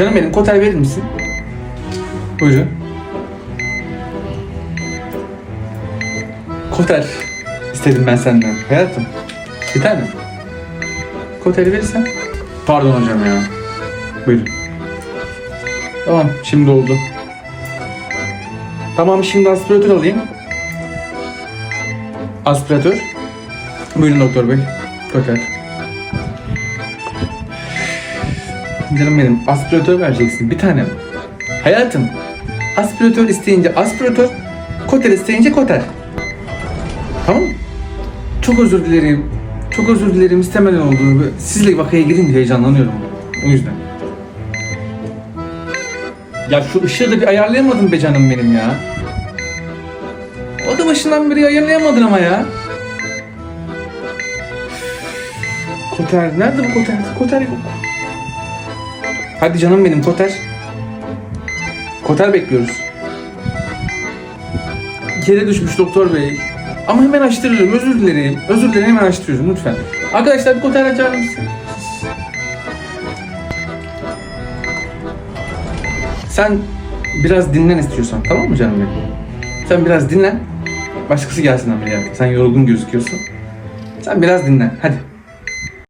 Canım benim koter verir misin? Buyurun. Koter istedim ben senden. Hayatım. Bir tane. Koteri verirsen. Pardon hocam ya. Buyurun. Tamam şimdi oldu. Tamam şimdi aspiratör alayım. Aspiratör. Buyurun doktor bey. Koter. Canım benim aspiratör vereceksin bir tane. Hayatım aspiratör isteyince aspiratör, koter isteyince koter. Tamam? Çok özür dilerim. Çok özür dilerim istemeden oldu. Sizle vakaya girince heyecanlanıyorum. O yüzden. Ya şu ışığı da bir ayarlayamadım be canım benim ya. O da başından beri ayarlayamadın ama ya. Koter, nerede bu koter? Koter yok. Hadi canım benim koter. Koter bekliyoruz. Yere düşmüş doktor bey. Ama hemen açtırırım. Özür dilerim. Özür dilerim hemen açtırıyorum lütfen. Arkadaşlar bir koter açar mısın? Sen biraz dinlen istiyorsan tamam mı canım benim? Sen biraz dinlen. Başkası gelsin ameliyata. Sen yorgun gözüküyorsun. Sen biraz dinlen. Hadi.